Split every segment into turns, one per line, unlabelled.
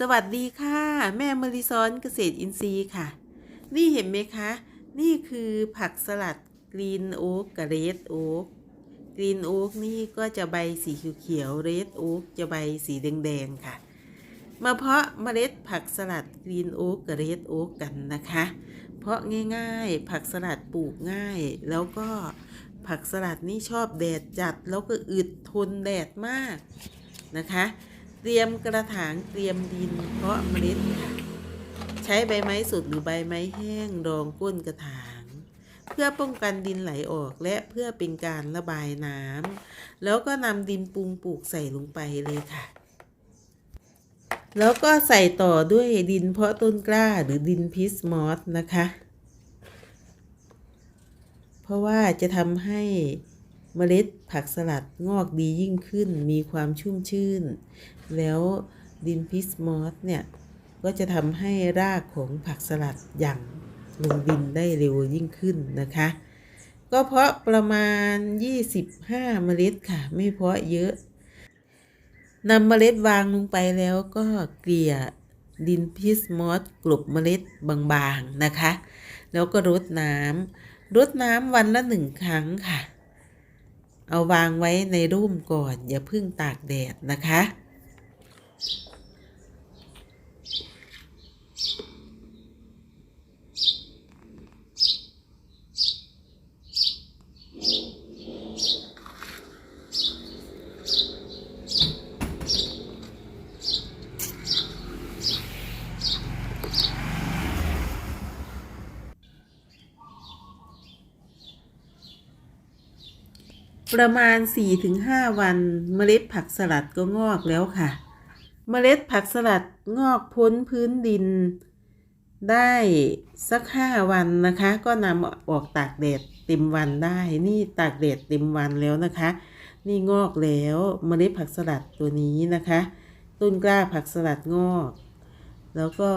สวัสดีค่ะ แม่มริซอนเกษตรอินทรีย์ค่ะ นี่เห็นไหมคะ นี่คือผักสลัดกรีนโอ๊กกับเรดโอ๊กกรีนโอ๊กนี่ก็จะใบสีเขียวเรดโอ๊กจะใบสีแดงๆค่ะ มาเพาะเมล็ดผักสลัดกรีนโอ๊กกับเรดโอ๊กกันนะคะ เพราะง่ายๆ ผักสลัดปลูกง่าย แล้วก็ผักสลัดนี่ชอบแดดจัดแล้วก็อึดทนแดดมากนะคะ เตรียมกระถางเตรียมดิน เพาะเมล็ดค่ะใช้ใบไม้สดหรือใบไม้แห้งรองก้นกระถาง เพื่อป้องกันดินไหลออกและเพื่อเป็นการระบายน้ำแล้วก็นำดินปรุงปลูกใส่ลงไปเลยค่ะ แล้วก็ใส่ต่อด้วยดินเพาะต้นกล้าหรือดินพิสมอสนะคะ เพราะว่าจะทำให้ เมล็ดผักสลัดงอกดียิ่งขึ้น มีความชุ่มชื่น แล้วดินพิสมอสเนี่ย ก็จะทำให้รากของผักสลัดหยั่งลงดินได้เร็วยิ่งขึ้นนะคะ ก็เพาะประมาณ 25 เมล็ดค่ะ ไม่เพาะเยอะนำเมล็ดวางลงไปแล้วก็เกลี่ยดินพิสมอสกลบเมล็ดบางๆนะคะ แล้วก็รดน้ำรดน้ำวันละหนึ่งครั้งค่ะ เอาวางไว้ในร่มก่อน อย่าเพึ่งตากแดดนะคะ ประมาณ 4-5 วันเมล็ดผักสลัดก็งอกแล้วค่ะ เมล็ดผักสลัดงอกพ้นพื้นดิน ได้สัก 5 วันนะคะ ก็นำออกตากแดดเต็มวันได้ นี่ตากแดดเต็มวันแล้วนะคะ นี่งอกแล้วเมล็ดผักสลัดตัวนี้นะคะ ต้นกล้าผักสลัดงอกแล้วก็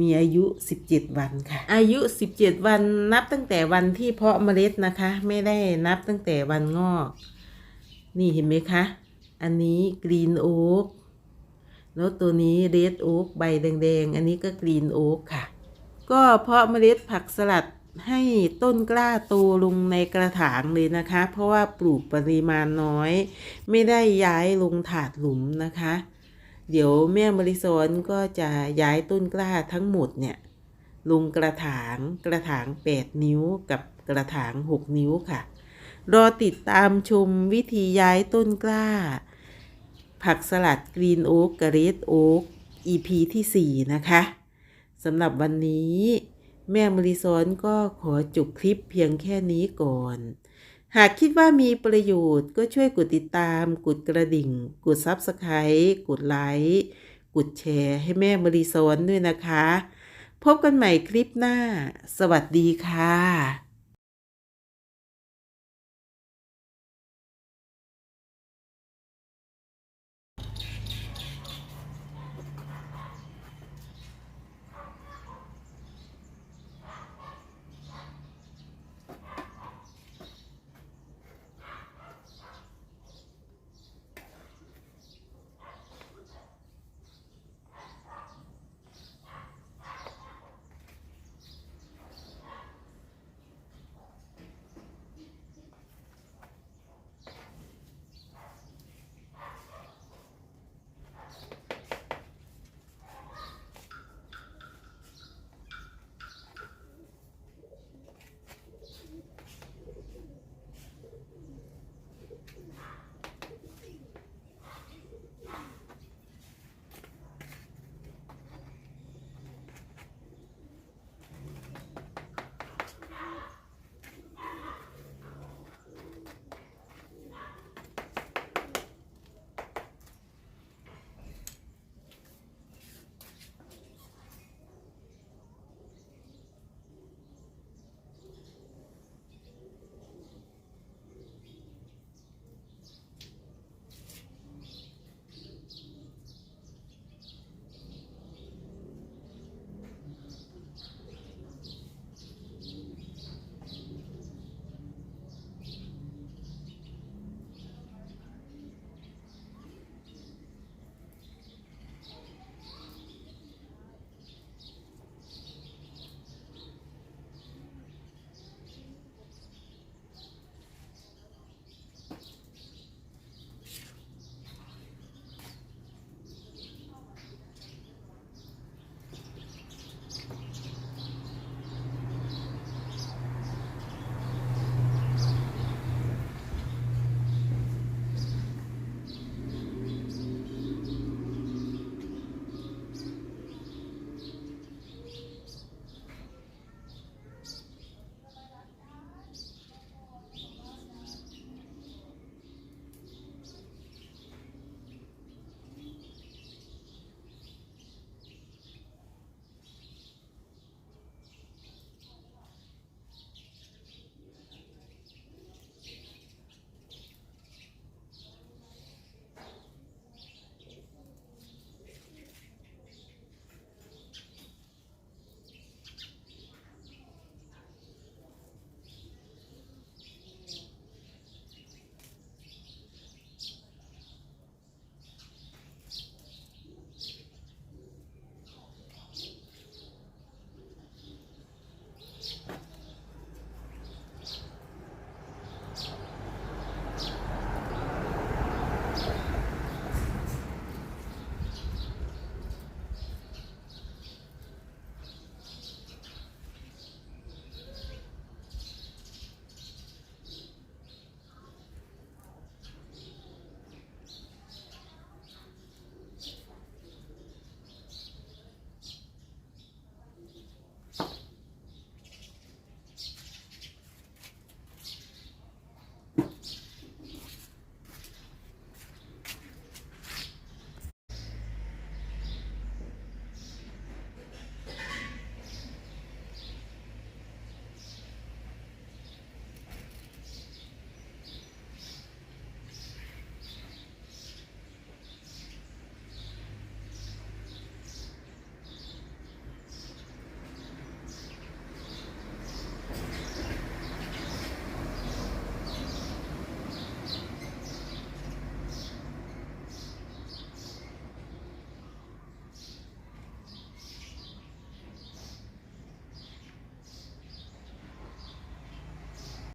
มีอายุ 17 วันค่ะ อายุ 17 วันนับตั้งแต่วันที่เพาะเมล็ดนะคะ ไม่ได้นับตั้งแต่วันงอก นี่เห็นไหมคะ อันนี้กรีนโอ๊กแล้วตัวนี้เรดโอ๊กใบแดงๆ อันนี้ก็กรีนโอ๊กค่ะ ก็เพาะเมล็ดผักสลัดให้ต้นกล้าโตลงในกระถางเลยนะคะ เพราะว่าปลูกปริมาณน้อย ไม่ได้ย้ายลงถาดหลุมนะคะ เดี๋ยวแม่มริซอนก็จะย้ายต้นกล้าทั้งหมดเนี่ย ลงกระถางกระถาง 8 นิ้วกับกระถาง 6 นิ้วค่ะ รอติดตามชมวิธีย้ายต้นกล้า ผักสลัดกรีนโอ๊กกระเรดโอ๊ก EP ที่ 4 นะคะสำหรับวันนี้ แม่มริซอนก็ขอจบคลิปเพียงแค่นี้ก่อน หากคิดว่ามีประโยชน์ก็ช่วยกดติดตาม กดกระดิ่ง กด Subscribe กดไลค์กดแชร์ให้แม่มริซอนด้วยนะคะ พบกันใหม่คลิปหน้า สวัสดีค่ะ